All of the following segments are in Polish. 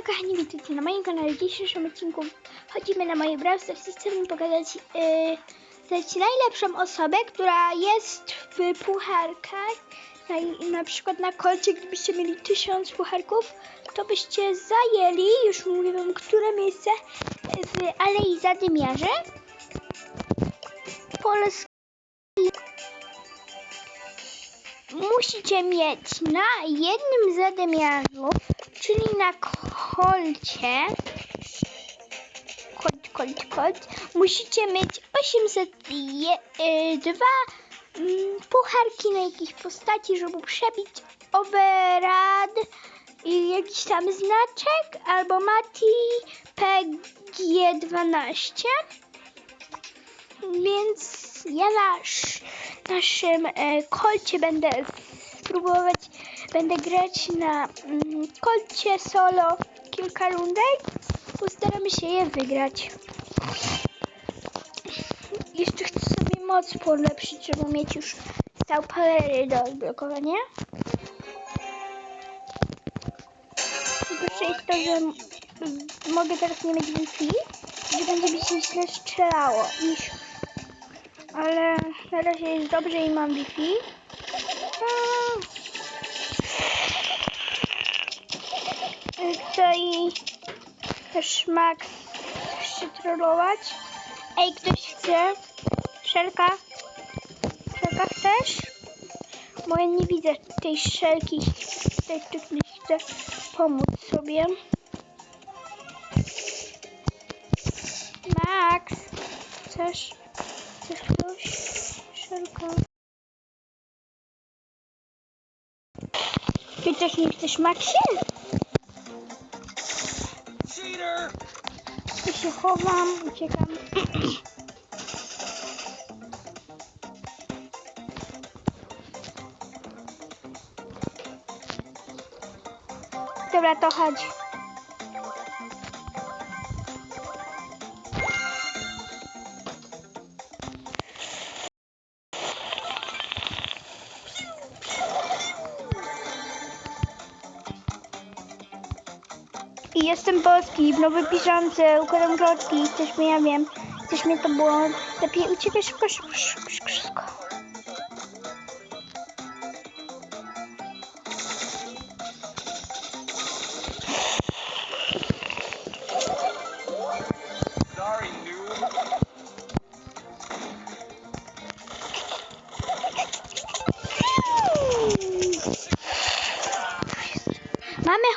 Hej kochani, witajcie na moim kanale. W dzisiejszym odcinku chodzimy na moje Brawl Stars chcę wam pokazać yy, najlepszą osobę, która jest w pucharkach. Na, na przykład na kolcie, gdybyście mieli tysiąc pucharków, to byście zajęli, już mówię wam, które miejsce w Alei Zadymiarzy. Polski musicie mieć na jednym zadymiarzu, czyli na kolcie, kolt, kolt, kolt, musicie mieć 802 mm, pucharki na jakiejś postaci, żeby przebić oberad i jakiś tam znaczek, albo Mati PG12. Więc ja na sz- naszym e, kolcie będę spróbować, będę grać na mm, kolcie solo kilka rundek. Postaramy się je wygrać. Jeszcze chcę sobie moc polepszyć, żeby mieć już stał powery do odblokowania. Najgorsze jest to, że mogę teraz nie mieć Wi-Fi, że będzie mi się źle strzelało. Niż ale na razie jest dobrze i mam Wi-Fi. A, Tutaj też Max chce trollować. Ej, ktoś chce? Szelka? Szelka chcesz? Bo ja nie widzę tej szelki. Tutaj ktoś chce pomóc sobie. Max, chcesz? Chcesz ktoś? Szelka. Ty też nie chcesz Maxie? Się chowam, uciekam. Dobra, to chodź. I jestem polski, w nowej piżamce, układam klocki, coś mnie, ja wiem, coś mnie to błąd. Lepiej uciekaj szybko, szybko, szybko, szybko,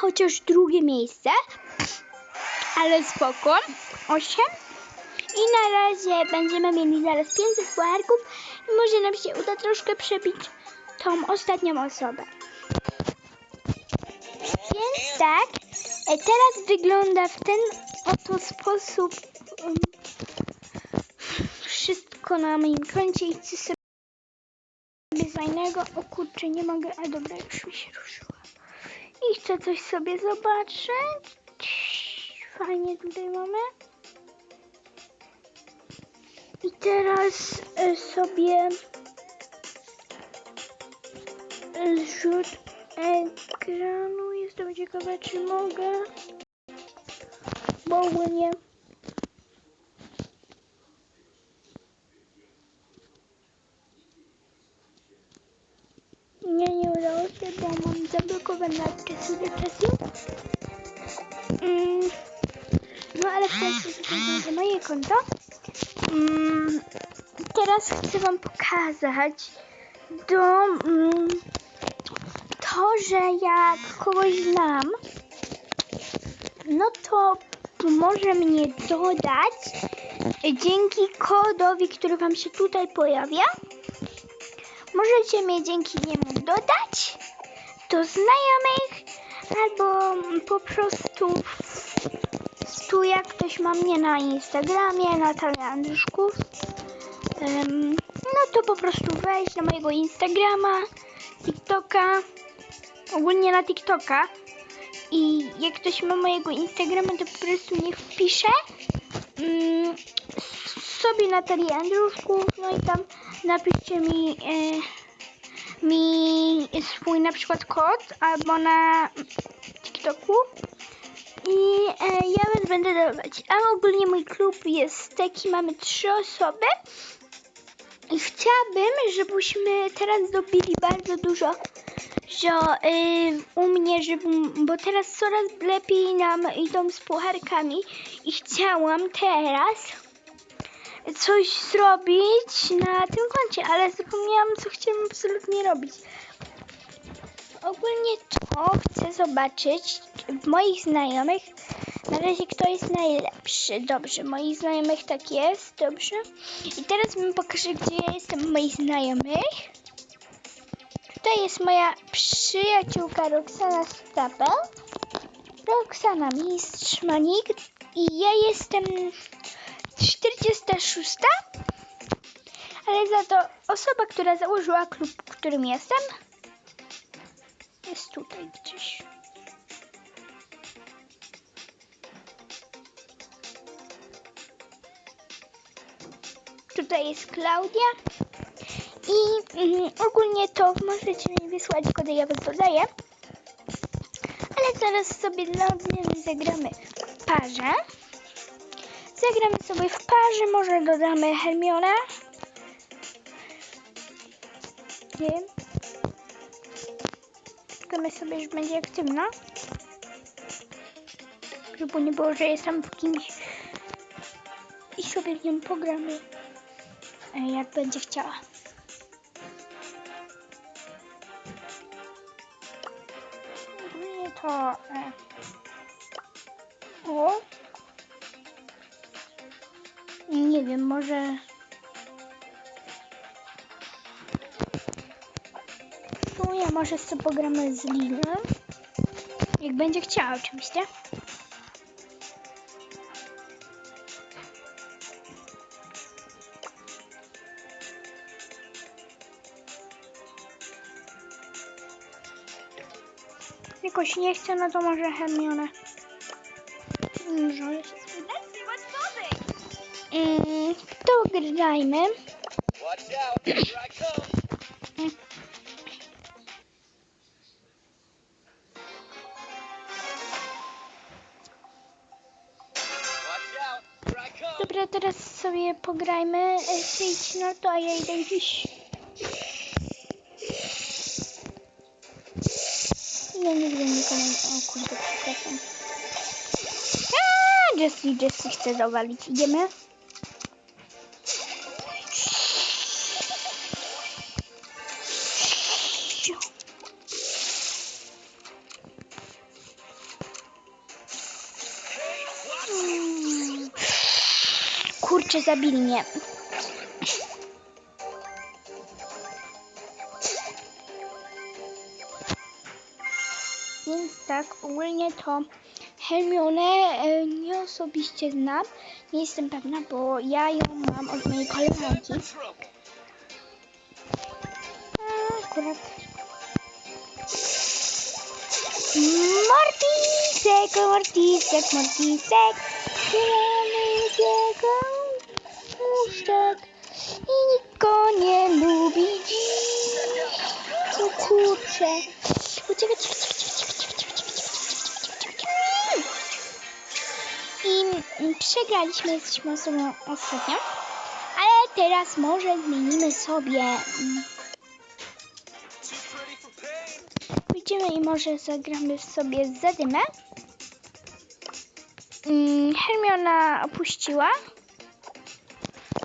chociaż drugie miejsce, ale spoko. 8. I na razie będziemy mieli zaraz 500 pucharków i może nam się uda troszkę przebić tą ostatnią osobę. Więc tak, e, teraz wygląda w ten oto sposób um, wszystko na moim koncie i chcę sobie fajnego. O kurczę, nie mogę, a dobra, już mi się ruszyła. I chcę coś sobie zobaczyć. Fajnie tutaj mamy. I teraz e, sobie e, rzut ekranu. Jestem ciekawa, czy mogę. Bo nie. Nie, nie udało się, bo mam zablokowane aplikację depresji. Mm, no ale w ten sposób będzie moje konto. Mm, teraz chcę wam pokazać do mm, to, że jak kogoś znam, no to może mnie dodać dzięki kodowi, który wam się tutaj pojawia. Możecie mnie dzięki niemu dodać do znajomych albo po prostu tu jak ktoś ma mnie na Instagramie, Natalia Andruszków, em, no to po prostu wejść na mojego Instagrama, TikToka, ogólnie na TikToka. I jak ktoś ma mojego Instagrama, to po prostu niech wpisze mm, sobie Natalia Andruszków, no i tam napiszcie mi e, mi swój na przykład kod albo na TikToku i ja was będę dawać. A ogólnie mój klub jest taki, mamy trzy osoby. I chciałabym, żebyśmy teraz dobili bardzo dużo, że y, u mnie, żeby, bo teraz coraz lepiej nam idą z pucharkami i chciałam teraz coś zrobić na tym koncie, ale zapomniałam, co chciałam absolutnie robić. Ogólnie to chcę zobaczyć w moich znajomych na razie kto jest najlepszy. Dobrze, moich znajomych tak jest, dobrze. I teraz wam pokażę, gdzie ja jestem w moich znajomych. Tutaj jest moja przyjaciółka Roxana Stapel. Roxana Mistrz Manik i ja jestem 46. Ale za to osoba, która założyła klub, w którym jestem, jest tutaj gdzieś. Tutaj jest Klaudia. I mm, ogólnie to możecie mi wysłać kody, ja was dodaję. Ale zaraz sobie dla odmiany zagramy w parze. Zagramy sobie w parze, może dodamy Hermione. Nie wiem. Czekamy sobie, że będzie aktywna. Żeby nie było, że jestem w kimś i sobie w nią pogramy, e, jak będzie chciała. Ogólnie to... E, o! Nie wiem, może... Sumie może sobie pogramy z Lilem. Jak będzie chciała oczywiście. Jakoś nie chcę, no to może Hermione. Się spytać. Mm, to grajmy. Dobra, teraz sobie pograjmy. Ty idź na to, a ja idę gdzieś. Ja nie wiem nikomu. O kurde, przepraszam. Jessie, Jessie chce zawalić. Idziemy? Kurczę, zabili mnie. Więc tak, ogólnie to Hermione e, nie osobiście znam. Nie jestem pewna, bo ja ją mam od mojej koleżanki. Akurat. Mortisek, Mortisek, Mortisek. Zielony jego i nikt nie lubi dziś. O kurczę. Uciekaj, I przegraliśmy, jesteśmy osobą ostatnią. Ale teraz może zmienimy sobie... Wyjdziemy i może zagramy sobie zadymę. Mm, Hermiona opuściła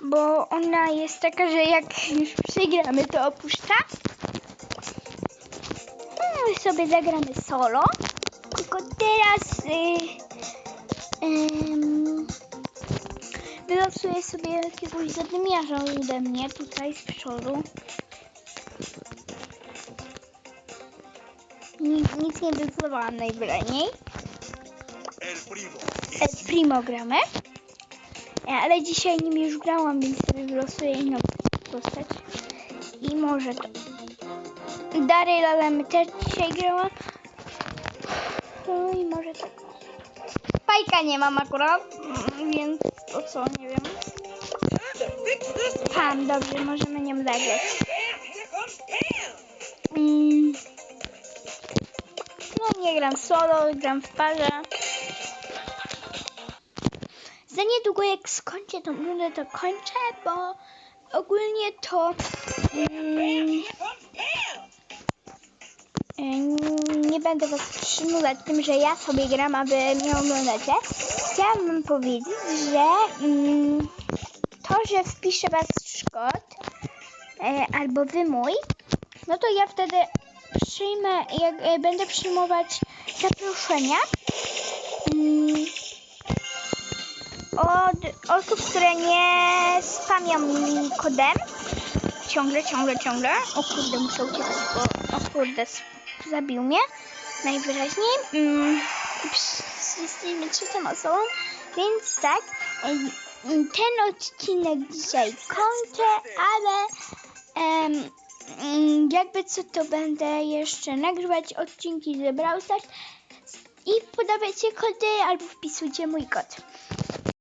bo ona jest taka, że jak już przegramy, to opuszcza. No, My sobie zagramy solo. Tylko teraz y, ym, wylosuję sobie jakiegoś zadymiarza ode mnie tutaj z przodu. Nic, nic nie decydowałam najwyraźniej. El primo. El Primo gramy. E, Ale dzisiaj nim już grałam, więc sobie wylosuję inną postać. I może to. Daryl, ale my też dzisiaj grałam. No i może tak. Pajka nie mam akurat, więc to co, nie wiem. Pam, dobrze, możemy nią zagrać. Mm. No nie gram solo, gram w parze. Za niedługo jak skończę tą rundę, to kończę, bo ogólnie to mm, Ym, Nie będę was przyjmować tym, że ja sobie gram, aby mnie oglądacie. Chciałabym powiedzieć, że mm, to, że wpiszę was Szkot e, albo wy mój, no to ja wtedy przyjmę, jak, e, będę przyjmować zaproszenia od osób, które nie spamią mi kodem. Ciągle, ciągle, ciągle. O kurde, muszę uciec, bo o kurde, zabił mnie. Najwyraźniej. Mm, jesteśmy trzecią osobą, więc tak. em, Ten odcinek dzisiaj kończę, ale em, mm, jakby co to będę jeszcze nagrywać odcinki z Brawl Stars i podawajcie kody albo wpisujcie mój kod.